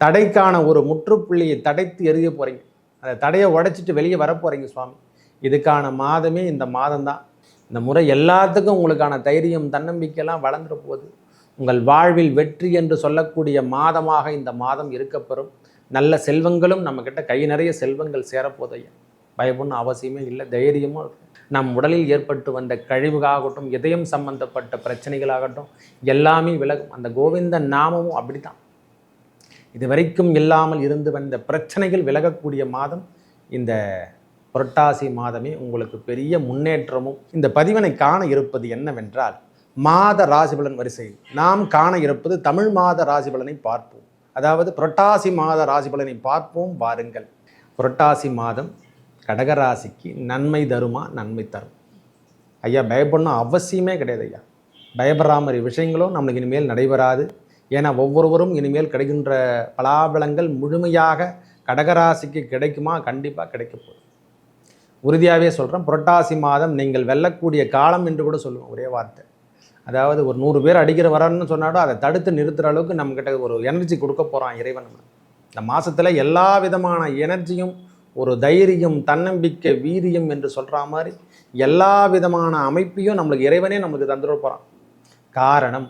தடைக்கான ஒரு முற்றுப்புள்ளியை தடைத்து எறிய போகிறீங்க அந்த தடையை உடைச்சிட்டு வெளியே வர போகிறீங்க சுவாமி. இதுக்கான மாதமே இந்த மாதம்தான். இந்த முறை எல்லாத்துக்கும் உங்களுக்கான தைரியம் தன்னம்பிக்கையெல்லாம் வளர்ந்துட போகுது உங்கள் வாழ்வில் வெற்றி என்று சொல்லக்கூடிய மாதமாக இந்த மாதம் இருக்கப்பெறும். நல்ல செல்வங்களும் நம்மக்கிட்ட கை நிறைய செல்வங்கள் சேரப்போதையும் பயப்படணும் அவசியமே இல்லை தைரியமும் இருக்கும் நம் உடலில் ஏற்பட்டு வந்த கழிவுகாகட்டும் இதயம் சம்பந்தப்பட்ட பிரச்சனைகளாகட்டும் எல்லாமே விலகும். அந்த கோவிந்த நாமமும் அப்படித்தான். தான் வரைக்கும் இல்லாமல் இருந்து வந்த பிரச்சனைகள் விலகக்கூடிய மாதம் இந்த புரட்டாசி மாதமே உங்களுக்கு பெரிய முன்னேற்றமும் இந்த பதிவினை காண இருப்பது என்னவென்றால் மாத ராசிபலன் வரிசையில் நாம் காண இருப்பது தமிழ் மாத ராசிபலனை பார்ப்போம். அதாவது புரட்டாசி மாத ராசிபலனை பார்ப்போம் வாருங்கள். புரட்டாசி மாதம் கடகராசிக்கு நன்மை தருமா? நன்மை தரும். ஐயா பயப்படணும் அவசியமே கிடையாது ஐயா. பயப்படுற விஷயங்களும் நம்மளுக்கு இனிமேல் நடைபெறாது. ஏன்னா ஒவ்வொருவரும் இனிமேல் கிடைக்கின்ற பலாபலங்கள் முழுமையாக கடகராசிக்கு கிடைக்குமா? கண்டிப்பாக கிடைக்க போகுது. உறுதியாகவே சொல்கிறேன் புரட்டாசி மாதம் நீங்கள் வெல்லக்கூடிய காலம் என்று கூட சொல்லுவோம் ஒரே வார்த்தை. அதாவது ஒரு நூறு பேர் அடிக்கிற வரன்னு சொன்னாலும் அதை தடுத்து நிறுத்துகிற அளவுக்கு நம்மக்கிட்ட ஒரு எனர்ஜி கொடுக்க போகிறான் இறைவன். நம்ம இந்த மாதத்தில் எல்லா விதமான எனர்ஜியும் ஒரு தைரியம் தன்னம்பிக்கை வீரியம் என்று சொல்கிற மாதிரி எல்லா விதமான அமைப்பையும் நம்மளுக்கு இறைவனே நம்மளுக்கு தந்துட போகிறான் காரணம்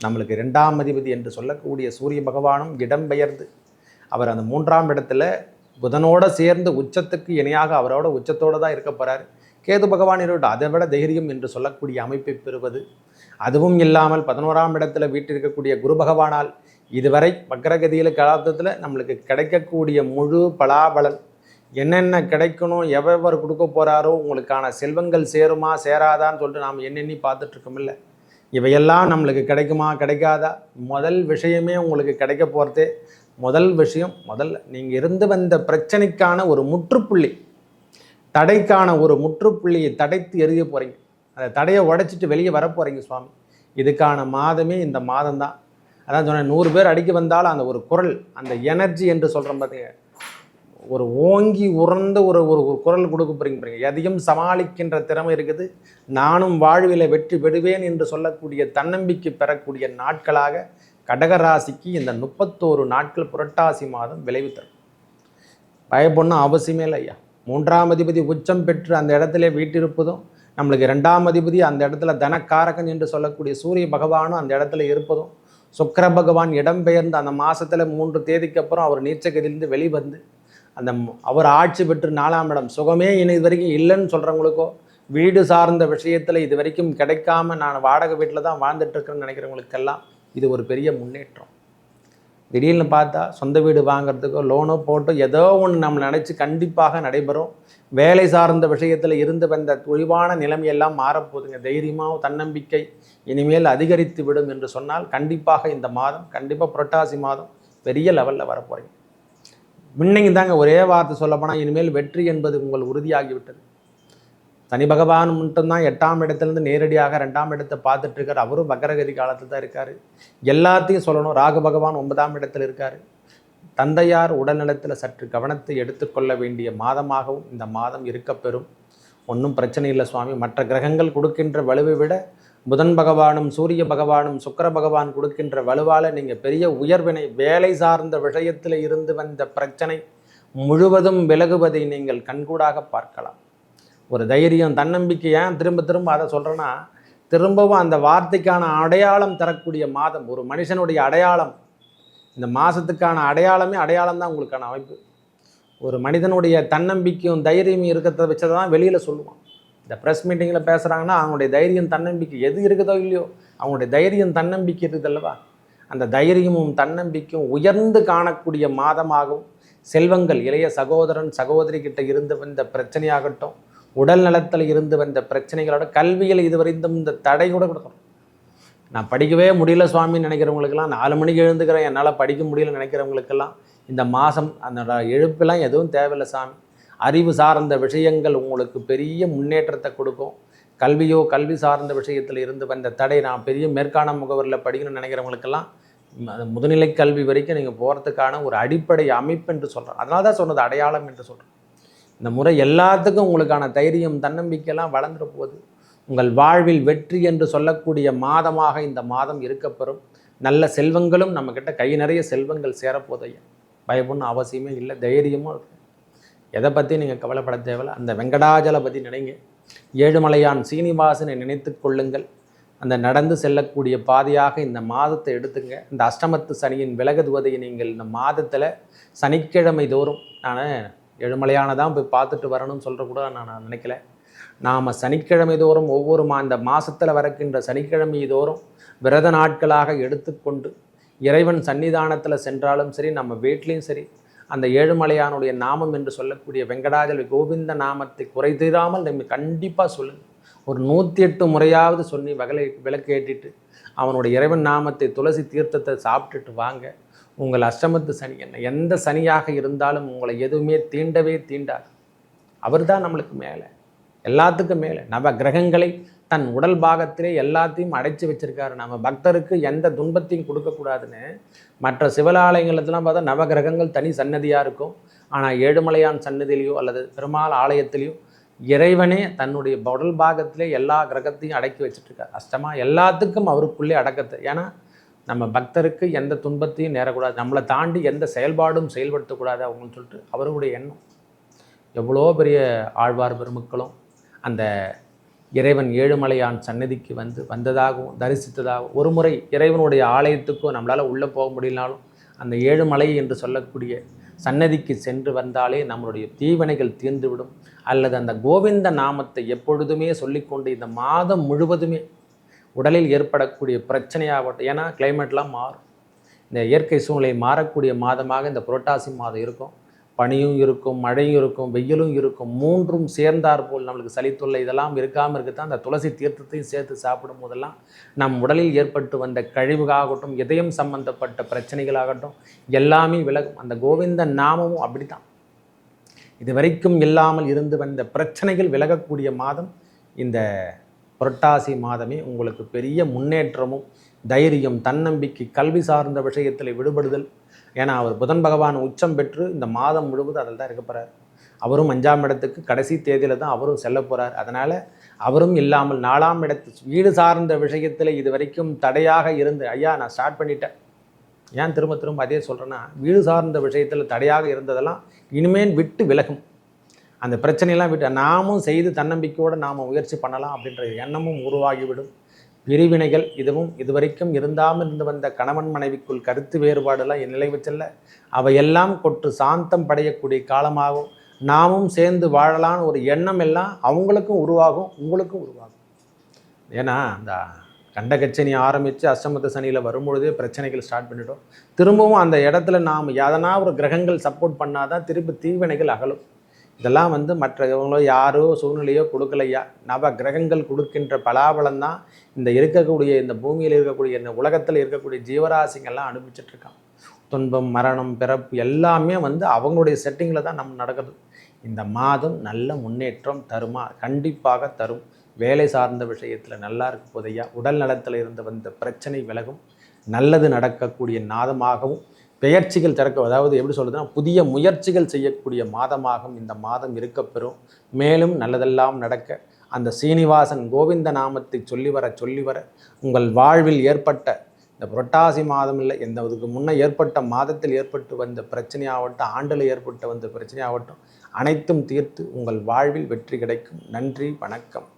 நம்மளுக்கு ரெண்டாம் அதிபதி என்று சொல்லக்கூடிய சூரிய பகவானும் இடம்பெயர்ந்து அவர் அந்த மூன்றாம் இடத்துல புதனோட சேர்ந்து உச்சத்துக்கு இணையாக அவரோட உச்சத்தோடு தான் இருக்க போகிறார் கேது பகவான் இருக்கட்டும் அதை விட தைரியம் என்று சொல்லக்கூடிய அமைப்பை பெறுவது. அதுவும் இல்லாமல் பதினோராம் இடத்துல வீட்டிருக்கக்கூடிய குரு பகவானால் இதுவரை வக்கரகதியில் கலாத்தத்தில் நம்மளுக்கு கிடைக்கக்கூடிய முழு பலாபலன் என்னென்ன கிடைக்கணும் எவர் கொடுக்க போகிறாரோ உங்களுக்கான செல்வங்கள் சேருமா சேராதான்னு சொல்லிட்டு நாம் என்னென்னி பார்த்துட்ருக்கோமில்ல இவையெல்லாம் நம்மளுக்கு கிடைக்குமா கிடைக்காதா? முதல் விஷயமே உங்களுக்கு கிடைக்க போகிறதே முதல் விஷயம் முதல்ல நீங்கள் இருந்து வந்த பிரச்சனைக்கான ஒரு முற்றுப்புள்ளி. தடைக்கான ஒரு முற்றுப்புள்ளியை தடைத்து எறிய போகிறீங்க அந்த தடையை உடைச்சிட்டு வெளியே வர போகிறீங்க சுவாமி. இதுக்கான மாதமே இந்த மாதம் தான் அதான் சொன்னேன் நூறு பேர் அடிக்க வந்தாலும் அந்த ஒரு குரல் அந்த எனர்ஜி என்று சொல்கிறோம் பார்த்தீங்க ஒரு ஓங்கி உறந்த ஒரு ஒரு குரல் கொடுக்க போறீங்க பாருங்க. எதையும் சமாளிக்கின்ற திறமை இருக்குது. நானும் வாழ்வில் வெற்றி பெறுவேன் என்று சொல்லக்கூடிய தன்னம்பிக்கை பெறக்கூடிய நாட்களாக கடகராசிக்கு இந்த முப்பத்தோரு நாட்கள் புரட்டாசி மாதம் விளைவு தரும். பயப்படணும் அவசியமே இல்லை ஐயா. மூன்றாம் அதிபதி உச்சம் பெற்று அந்த இடத்துல வீட்டிருப்பதும் நம்மளுக்கு ரெண்டாம் அதிபதி அந்த இடத்துல தனக்காரகன் என்று சொல்லக்கூடிய சூரிய பகவானும் அந்த இடத்துல இருப்பதும் சுக்கர பகவான் இடம்பெயர்ந்து அந்த மாதத்தில் மூன்று தேதிக்கு அப்புறம் அவர் நீச்சகதிலிருந்து வெளிவந்து அந்த அவர் ஆட்சி பெற்று நாலாம் இடம். சுகமே இனி இது வரைக்கும் இல்லைன்னு சொல்கிறவங்களுக்கோ வீடு சார்ந்த விஷயத்தில் இது வரைக்கும் கிடைக்காம நான் வாடகை வீட்டில் தான் வாழ்ந்துட்டுருக்கேன்னு நினைக்கிறவங்களுக்கெல்லாம் இது ஒரு பெரிய முன்னேற்றம். திடீர்னு பார்த்தா சொந்த வீடு வாங்குறதுக்கோ லோனோ போட்டோ ஏதோ ஒன்று நம்ம நினச்சி கண்டிப்பாக நடைபெறும். வேலை சார்ந்த விஷயத்தில் இருந்து வந்த தொழிவான நிலைமையெல்லாம் மாறப்போகுதுங்க. தைரியமாக தன்னம்பிக்கை இனிமேல் அதிகரித்து விடும் என்று சொன்னால் கண்டிப்பாக இந்த மாதம் கண்டிப்பாக புரட்டாசி மாதம் பெரிய லெவலில் வரப்போகிறீங்க முன்னைக்கு தாங்க ஒரே வார்த்தை சொல்லப்போனால் இனிமேல் வெற்றி என்பது உங்கள் உறுதியாகிவிட்டது. தனி பகவான் மட்டும்தான் எட்டாம் இடத்துலேருந்து நேரடியாக ரெண்டாம் இடத்தை பார்த்துட்ருக்கார் அவரும் வக்கரகதி காலத்தில் தான் இருக்கார். எல்லாத்தையும் சொல்லணும். ராகு பகவான் ஒன்பதாம் இடத்துல இருக்கார். தந்தையார் உடல்நலத்தில் சற்று கவனத்தை எடுத்துக்கொள்ள வேண்டிய மாதமாகவும் இந்த மாதம் இருக்கப்பெறும். ஒன்றும் பிரச்சனை இல்லை சுவாமி. மற்ற கிரகங்கள் கொடுக்கின்ற வலுவை விட புதன் பகவானும் சூரிய பகவானும் சுக்கிர பகவான் கொடுக்கின்ற வலுவால் நீங்கள் பெரிய உயர்வினை வேலை சார்ந்த விஷயத்தில் இருந்து வந்த பிரச்சனை முழுவதும் விலகுவதை நீங்கள் கண்கூடாக பார்க்கலாம். ஒரு தைரியம் தன்னம்பிக்கை ஏன் திரும்ப திரும்ப அதை சொல்கிறேன்னா திரும்பவும் அந்த வார்த்தைக்கான அடையாளம் தரக்கூடிய மாதம் ஒரு மனுஷனுடைய அடையாளம். இந்த மாதத்துக்கான அடையாளமே அடையாளம் தான் உங்களுக்கான அமைப்பு. ஒரு மனிதனுடைய தன்னம்பிக்கையும் தைரியமும் இருக்கிறத வச்சதை தான் வெளியில் சொல்லுவான். இந்த ப்ரெஸ் மீட்டிங்கில் பேசுகிறாங்கன்னா அவங்களுடைய தைரியம் தன்னம்பிக்கை எது இருக்குதோ இல்லையோ அவங்களுடைய தைரியம் தன்னம்பிக்கை இருக்குதல்லவா அந்த தைரியமும் தன்னம்பிக்கையும் உயர்ந்து காணக்கூடிய மாதமாகவும் செல்வங்கள் இளைய சகோதரன் சகோதரி கிட்ட இருந்து வந்த பிரச்சனையாகட்டும் உடல் நலத்தில் இருந்து வந்த பிரச்சனைகளோட கல்வியில் இதுவரைந்தும் இந்த தடை கூட கொடுக்கணும். நான் படிக்கவே முடியல சுவாமின்னு நினைக்கிறவங்களுக்கெல்லாம் நாலு மணிக்கு எழுந்துக்கிறேன் என்னால் படிக்க முடியல நினைக்கிறவங்களுக்கெல்லாம் இந்த மாதம் அந்த எழுப்பெல்லாம் எதுவும் தேவையில்லை சாமி. அறிவு சார்ந்த விஷயங்கள் உங்களுக்கு பெரிய முன்னேற்றத்தை கொடுக்கும். கல்வியோ கல்வி சார்ந்த விஷயத்தில் இருந்து வந்த தடை நான் பெரிய மேற்காண முகவரில் படிக்கணும்னு நினைக்கிறவங்களுக்கெல்லாம் முதுநிலை கல்வி வரைக்கும் நீங்கள் போகிறதுக்கான ஒரு அடிப்படை அமைப்பு என்று சொல்கிறேன் அதனால தான் சொன்னது அடையாளம் என்று சொல்கிறேன் இந்த முறை எல்லாத்துக்கும் உங்களுக்கான தைரியம் தன்னம்பிக்கையெல்லாம் வளர்ந்துட போகுது. உங்கள் வாழ்வில் வெற்றி என்று சொல்லக்கூடிய மாதமாக இந்த மாதம் இருக்கப்பெறும். நல்ல செல்வங்களும் நம்மக்கிட்ட கை நிறைய செல்வங்கள் சேரப்போதையும் பயப்படணும் அவசியமே இல்லை தைரியமும் இருக்கும் எதை பற்றி நீங்கள் கவலைப்பட தேவையில்ல? அந்த வெங்கடாஜலை பற்றி நினைங்க. ஏழுமலையான் சீனிவாசனை நினைத்து கொள்ளுங்கள். அந்த நடந்து செல்லக்கூடிய பாதையாக இந்த மாதத்தை எடுத்துங்க இந்த அஷ்டமத்து சனியின் விலகுதுவதை நீங்கள் இந்த மாதத்தில் சனிக்கிழமை தோறும் நான் ஏழுமலையான தான் போய் பார்த்துட்டு வரணும்னு சொல்கிற கூட நான் நினைக்கல. நாம் சனிக்கிழமை தோறும் ஒவ்வொரு மா இந்த மாதத்தில் வரக்கின்ற சனிக்கிழமை தோறும் விரத நாட்களாக எடுத்துக்கொண்டு இறைவன் சன்னிதானத்தில் சென்றாலும் சரி நம்ம வீட்லேயும் சரி அந்த ஏழுமலையானுடைய நாமம் என்று சொல்லக்கூடிய வெங்கடாஜல கோவிந்த நாமத்தை குறை தீராமல் நம்ம கண்டிப்பாக சொல்லுங்கள் ஒரு நூற்றி எட்டு முறையாவது சொல்லி வகலை விளக்கு ஏற்றிட்டு அவனுடைய இறைவன் நாமத்தை துளசி தீர்த்தத்தை சாப்பிட்டுட்டு வாங்க. உங்கள் அஷ்டமத்து சனி என்ன? எந்த சனியாக இருந்தாலும் உங்களை எதுவுமே தீண்டவே தீண்டாது. அவர் தான் நம்மளுக்கு மேலே. எல்லாத்துக்கும் மேலே. நவ கிரகங்களை தன் உடல் பாகத்திலே எல்லாத்தையும் அடைச்சி வச்சிருக்காரு. நம்ம பக்தருக்கு எந்த துன்பத்தையும் கொடுக்கக்கூடாதுன்னு மற்ற சிவலாலயங்களெல்லாம் பார்த்தா நவகிரகங்கள் தனி சன்னதியாக இருக்கும். ஆனால் ஏழுமலையான் சன்னதியிலையோ அல்லது பெருமாள் ஆலயத்திலையோ இறைவனே தன்னுடைய உடல் பாகத்திலே எல்லா கிரகத்தையும் அடக்கி வச்சுட்ருக்கார். அஷ்டமா எல்லாத்துக்கும் அவருக்குள்ளே அடக்கத்தை. ஏன்னா நம்ம பக்தருக்கு எந்த துன்பத்தையும் நேரக்கூடாது. நம்மளை தாண்டி எந்த செயல்பாடும் செயல்படுத்தக்கூடாது அவங்கன்னு சொல்லிட்டு அவருடைய எண்ணம். எவ்வளோ பெரிய ஆழ்வார் பெருமக்களும் அந்த இறைவன் ஏழுமலையான் சன்னதிக்கு வந்து வந்ததாகவும் தரிசித்ததாகவும் ஒரு முறை இறைவனுடைய ஆலயத்துக்கும் நம்மளால் உள்ளே போக முடியலனாலும் அந்த ஏழுமலை என்று சொல்லக்கூடிய சன்னதிக்கு சென்று வந்தாலே நம்மளுடைய தீவினைகள் தீர்ந்துவிடும். அல்லது அந்த கோவிந்த நாமத்தை எப்பொழுதுமே சொல்லிக்கொண்டு இந்த மாதம் முழுவதுமே உடலில் ஏற்படக்கூடிய பிரச்சனையாகட்டும் ஏன்னா கிளைமேட்லாம் மாறும். இந்த இயற்கை சூழ்நிலை மாறக்கூடிய மாதமாக இந்த புரட்டாசி மாதம் இருக்கும். பனியும் இருக்கும் மழையும் இருக்கும் வெயிலும் இருக்கும் மூன்றும் சேர்ந்தார் போல் நம்மளுக்கு சளித்தொல்லை இதெல்லாம் இருக்காமல் இருக்கத்தான் அந்த துளசி தீர்த்தத்தையும் சேர்த்து சாப்பிடும் போதெல்லாம் நம் உடலில் ஏற்பட்டு வந்த கழிவுகாகட்டும் இதயம் சம்பந்தப்பட்ட பிரச்சனைகளாகட்டும் எல்லாமே விலகும். அந்த கோவிந்த நாமமும் அப்படித்தான். இது வரைக்கும் இல்லாமல் இருந்து வந்த பிரச்சனைகள் விலகக்கூடிய மாதம் இந்த புரட்டாசி மாதமே. உங்களுக்கு பெரிய முன்னேற்றமும் தைரியம் தன்னம்பிக்கை கல்வி சார்ந்த விஷயத்தில் விடுபடுதல் ஏன்னா அவர் புதன் பகவான் உச்சம் பெற்று இந்த மாதம் முழுவதும் அதில் தான் இருக்க போகிறார் அவரும் அஞ்சாம் இடத்துக்கு கடைசி தேதியில் தான் அவரும் செல்ல போகிறார் அதனால் அவரும் இல்லாமல் நாலாம் இடத்து வீடு சார்ந்த விஷயத்தில் இது வரைக்கும் தடையாக இருந்து ஐயா நான் ஸ்டார்ட் பண்ணிட்டேன். ஏன் திரும்ப திரும்ப அதே சொல்கிறேன்னா வீடு சார்ந்த விஷயத்தில் தடையாக இருந்ததெல்லாம் இனிமேல் விட்டு விலகும். அந்த பிரச்சனையெல்லாம் விட்டு நாமும் செய்து தன்னம்பிக்கையோடு நாம் முயற்சி பண்ணலாம் அப்படின்ற எண்ணமும் உருவாகிவிடும். பிரிவினைகள் இதுவும் இதுவரைக்கும் இருந்தாமல் இருந்து வந்த கணவன் மனைவிக்குள் கருத்து வேறுபாடெல்லாம் நிலைவு செல்ல அவையெல்லாம் கொட்டு சாந்தம் படையக்கூடிய காலமாகும். நாமும் சேர்ந்து வாழலான்னு ஒரு எண்ணம் எல்லாம் அவங்களுக்கும் உருவாகும் உங்களுக்கும் உருவாகும். ஏன்னா இந்த கண்டகச்சனி ஆரம்பித்து அஷ்டமத்த சனியில் வரும்பொழுதே பிரச்சனைகள் ஸ்டார்ட் பண்ணிட்டோம் திரும்பவும் அந்த இடத்துல நாம் எதனா ஒரு கிரகங்கள் சப்போர்ட் பண்ணாதான் திருப்பி தீவினைகள் அகலும். இதெல்லாம் வந்து மற்றவங்களோ யாரோ சூழ்நிலையோ கொடுக்கலையா? நவ கிரகங்கள் கொடுக்கின்ற பலாபலம் தான் இந்த இருக்கக்கூடிய இந்த பூமியில் இருக்கக்கூடிய இந்த உலகத்தில் இருக்கக்கூடிய ஜீவராசிங்கள்லாம் அனுபவிச்சிட்ருக்கான் துன்பம் மரணம் பிறப்பு எல்லாமே வந்து அவங்களுடைய செட்டிங்கில் தான் நம்ம நடக்குது. இந்த மாதம் நல்ல முன்னேற்றம் தருமா? கண்டிப்பாக தரும். வேலை சார்ந்த விஷயத்தில் நல்லா இருக்கும் போதையா உடல் நலத்தில் இருந்து வந்த பிரச்சனை விலகும். நல்லது நடக்கக்கூடிய நாதமாகவும் பெயர்ச்சிகள் திறக்க அதாவது எப்படி சொல்கிறதுனா புதிய முயற்சிகள் செய்யக்கூடிய மாதமாகும் இந்த மாதம் இருக்கப்பெறும். மேலும் நல்லதெல்லாம் நடக்க அந்த சீனிவாசன் கோவிந்த நாமத்தை சொல்லி வர சொல்லி வர உங்கள் வாழ்வில் ஏற்பட்ட இந்த புரட்டாசி மாதம் இல்லை எந்த இதுக்கு முன்னே ஏற்பட்ட மாதத்தில் ஏற்பட்டு வந்த பிரச்சனையாகட்டும் ஆண்டில் ஏற்பட்டு வந்த பிரச்சனையாகட்டும் அனைத்தும் தீர்த்து உங்கள் வாழ்வில் வெற்றி கிடைக்கும். நன்றி வணக்கம்.